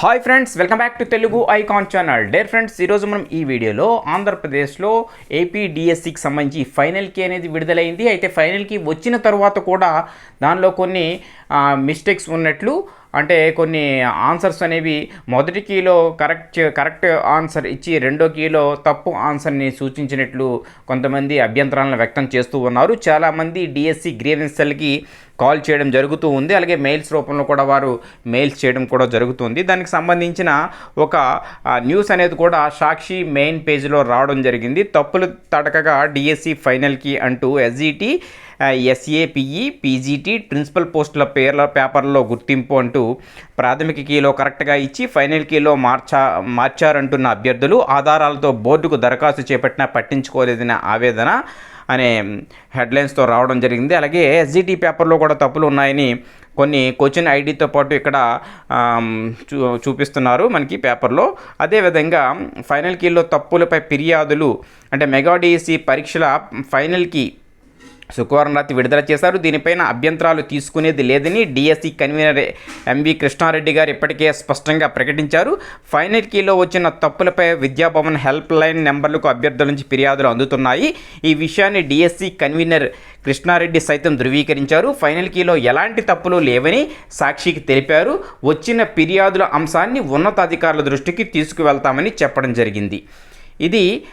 Hi friends welcome back to Telugu icon channel dear friends ఈరోజు మనం ఈ వీడియోలో ఆంధ్రప్రదేశ్లో ఏపీడిఎస్సికి సంబంధించి సంబంధించి ఫైనల్కి అనేది విడుదలైంది. అయితే ఫైనల్కి వచ్చిన తర్వాత కూడా దానిలో కొన్ని మిస్టేక్స్ ఉన్నట్లు అంటే కొన్ని ఆన్సర్స్ అనేవి మొదటి కీలో కరెక్ట్ కరెక్ట్ ఆన్సర్ ఇచ్చి రెండో కీలో తప్పు ఆన్సర్ని సూచించినట్లు కొంతమంది అభ్యంతరాలను వ్యక్తం చేస్తూ ఉన్నారు. చాలామంది డిఎస్సి గ్రీవెన్సెల్కి కాల్ చేయడం జరుగుతూ ఉంది. అలాగే మెయిల్స్ రూపంలో కూడా వారు మెయిల్స్ చేయడం కూడా జరుగుతుంది. దానికి సంబంధించిన ఒక న్యూస్ అనేది కూడా సాక్షి మెయిన్ పేజీలో రావడం జరిగింది. తప్పులు తడకగా డిఎస్సి ఫైనల్కి అంటూ ఎస్జిటి ఎస్ఏపిఈ పీజీటీ ప్రిన్సిపల్ పోస్టుల పేర్ల పేపర్లో గుర్తింపు అంటూ ప్రాథమిక కీలో కరెక్ట్గా ఇచ్చి ఫైనల్ కీలో మార్చా మార్చారంటున్న అభ్యర్థులు ఆధారాలతో బోర్డుకు దరఖాస్తు చేపట్టినా పట్టించుకోలేదనే ఆవేదన అనే హెడ్లైన్స్తో రావడం జరిగింది. అలాగే ఎస్జిటి పేపర్లో కూడా తప్పులు ఉన్నాయని కొన్ని క్వశ్చన్ ఐడితో పాటు ఇక్కడ చూ చూపిస్తున్నారు మనకి పేపర్లో. అదేవిధంగా ఫైనల్ కీలో తప్పులపై ఫిర్యాదులు అంటే మెగా పరీక్షల పరీక్షల ఫైనల్కి శుక్రవారం రాత్రి విడుదల చేశారు. దీనిపైన అభ్యంతరాలు తీసుకునేది లేదని డిఎస్సి కన్వీనర్ ఎంవి కృష్ణారెడ్డి గారు ఇప్పటికే స్పష్టంగా ప్రకటించారు. ఫైనల్ కీలో వచ్చిన తప్పులపై విద్యాభవన్ హెల్ప్ లైన్ నెంబర్లకు అభ్యర్థుల నుంచి ఫిర్యాదులు అందుతున్నాయి. ఈ విషయాన్ని డిఎస్సి కన్వీనర్ కృష్ణారెడ్డి సైతం ధృవీకరించారు. ఫైనల్ కీలో ఎలాంటి తప్పులు లేవని సాక్షికి తెలిపారు. వచ్చిన ఫిర్యాదుల అంశాన్ని ఉన్నతాధికారుల దృష్టికి తీసుకువెళ్తామని చెప్పడం జరిగింది. ఇది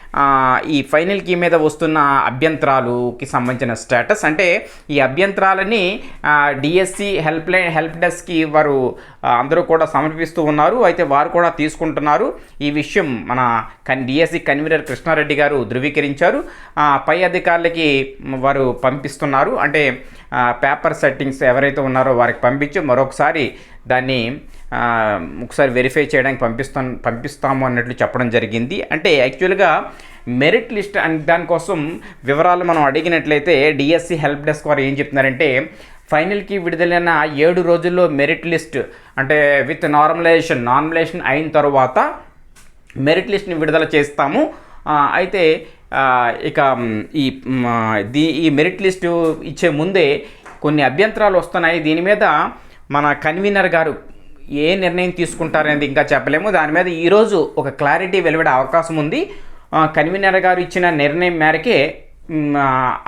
ఈ ఫైనల్ కీ మీద వస్తున్న అభ్యంతరాలుకి సంబంధించిన స్టేటస్ అంటే ఈ అభ్యంతరాలని డిఎస్సి హెల్ప్ లైన్ హెల్ప్ డెస్క్కి వారు అందరూ కూడా సమర్పిస్తూ ఉన్నారు. అయితే వారు కూడా తీసుకుంటున్నారు. ఈ విషయం మన కన్ డిఎస్సి కన్వీనర్ కృష్ణారెడ్డి గారు ధృవీకరించారు. పై అధికారులకి వారు పంపిస్తున్నారు. అంటే పేపర్ సెట్టింగ్స్ ఎవరైతే ఉన్నారో వారికి పంపించి మరొకసారి దాన్ని ఒకసారి వెరిఫై చేయడానికి పంపిస్తాం పంపిస్తాము అన్నట్లు చెప్పడం జరిగింది. అంటే యాక్చువల్గా మెరిట్ లిస్ట్ అని దానికోసం వివరాలు మనం అడిగినట్లయితే డిఎస్సి హెల్ప్ డెస్క్ వారు ఏం చెప్తున్నారంటే ఫైనల్కి విడుదలైన ఏడు రోజుల్లో మెరిట్ లిస్ట్ అంటే విత్ నార్మలైజేషన్ నార్మలైజేషన్ అయిన తర్వాత మెరిట్ లిస్ట్ని విడుదల చేస్తాము. అయితే ఇక ఈ దీ ఈ మెరిట్ లిస్టు ఇచ్చే ముందే కొన్ని అభ్యంతరాలు వస్తున్నాయి. దీని మీద మన కన్వీనర్ గారు ఏ నిర్ణయం తీసుకుంటారనేది ఇంకా చెప్పలేము. దాని మీద ఈరోజు ఒక క్లారిటీ వెలువడే అవకాశం ఉంది. కన్వీనర్ గారు ఇచ్చిన నిర్ణయం మేరకే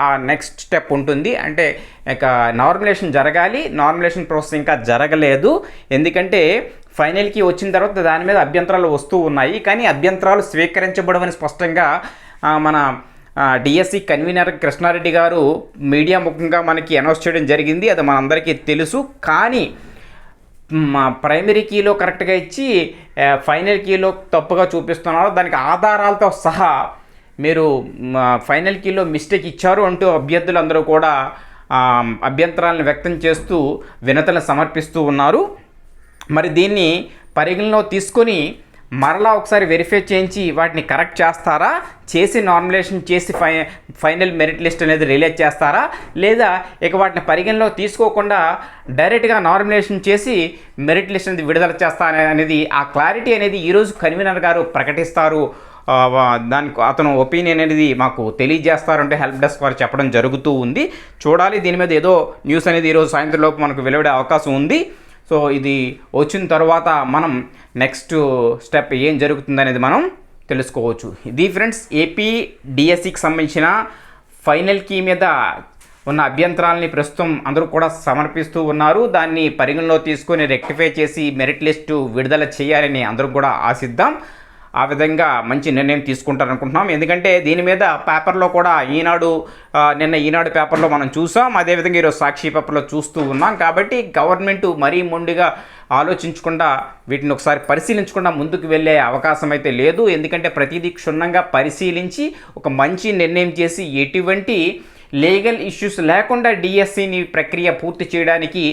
ఆ నెక్స్ట్ స్టెప్ ఉంటుంది. అంటే ఇక నార్మలేషన్ జరగాలి. నార్మలేషన్ ప్రాసెస్ ఇంకా జరగలేదు. ఎందుకంటే ఫైనల్కి వచ్చిన తర్వాత దాని మీద అభ్యంతరాలు వస్తూ ఉన్నాయి. కానీ అభ్యంతరాలు స్వీకరించబడవని స్పష్టంగా మన డిఎస్సి కన్వీనర్ కృష్ణారెడ్డి గారు మీడియా ముఖంగా మనకి అనౌన్స్ చేయడం జరిగింది. అది మనందరికీ తెలుసు. కానీ మా ప్రైమరీ కీలో కరెక్ట్గా ఇచ్చి ఫైనల్ కీలో తప్పుగా చూపిస్తున్నారు దానికి ఆధారాలతో సహా మీరు ఫైనల్ కీలో మిస్టేక్ ఇచ్చారు అంటూ అభ్యర్థులందరూ కూడా అభ్యంతరాలను వ్యక్తం చేస్తూ వినతులను సమర్పిస్తూ ఉన్నారు. మరి దీన్ని పరిగణలో తీసుకొని మరలా ఒకసారి వెరిఫై చేయించి వాటిని కరెక్ట్ చేస్తారా? చేసి నార్మలేషన్ చేసి ఫై ఫైనల్ మెరిట్ లిస్ట్ అనేది రిలీజ్ చేస్తారా? లేదా ఇక వాటిని పరిగణలో తీసుకోకుండా డైరెక్ట్గా నార్మలేషన్ చేసి మెరిట్ లిస్ట్ అనేది విడుదల చేస్తారా అనేది ఆ క్లారిటీ అనేది ఈరోజు కన్వీనర్ గారు ప్రకటిస్తారు. దానికి అతను ఒపీనియన్ అనేది మాకు తెలియజేస్తారంటే హెల్ప్ డెస్క్ వారు చెప్పడం జరుగుతూ ఉంది. చూడాలి దీని మీద ఏదో న్యూస్ అనేది ఈరోజు సాయంత్రం లోపు మనకు వెలువడే అవకాశం ఉంది. సో ఇది వచ్చిన తర్వాత మనం నెక్స్ట్ స్టెప్ ఏం జరుగుతుంది అనేది మనం తెలుసుకోవచ్చు. ఇది ఫ్రెండ్స్ ఏపీ డిఎస్సికి సంబంధించిన ఫైనల్ కీ మీద ఉన్న అభ్యంతరాలని ప్రస్తుతం అందరూ కూడా సమర్పిస్తూ ఉన్నారు. దాన్ని పరిగణలో తీసుకొని రెక్టిఫై చేసి మెరిట్ లిస్టు విడుదల చేయాలని అందరూ కూడా ఆశిద్దాం. ఆ విధంగా మంచి నిర్ణయం తీసుకుంటారనుకుంటున్నాం. ఎందుకంటే దీని మీద పేపర్లో కూడా ఈనాడు నిన్న ఈనాడు పేపర్లో మనం చూసాం. అదేవిధంగా ఈరోజు సాక్షి పేపర్లో చూస్తూ ఉన్నాం. కాబట్టి గవర్నమెంట్ మరీ మొండిగా ఆలోచించకుండా వీటిని ఒకసారి పరిశీలించకుండా ముందుకు వెళ్ళే అవకాశం అయితే లేదు. ఎందుకంటే ప్రతిదీ క్షుణ్ణంగా పరిశీలించి ఒక మంచి నిర్ణయం చేసి ఎటువంటి లీగల్ ఇష్యూస్ లేకుండా డిఎస్సిని ప్రక్రియ పూర్తి చేయడానికి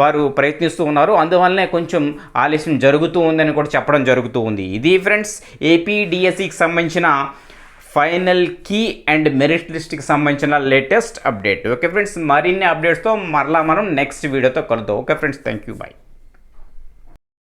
వారు ప్రయత్నిస్తూ ఉన్నారు. అందువల్లనే కొంచెం ఆలస్యం జరుగుతూ ఉందని కూడా చెప్పడం జరుగుతూ ఉంది. ఇది ఫ్రెండ్స్ ఏపీ డిఎస్సికి సంబంధించిన ఫైనల్ కీ అండ్ మెరిట్ లిస్ట్కి సంబంధించిన లేటెస్ట్ అప్డేట్. ఓకే ఫ్రెండ్స్ మరిన్ని అప్డేట్స్తో మరలా మనం నెక్స్ట్ వీడియోతో కలుద్దాం. Okay friends thank you bye.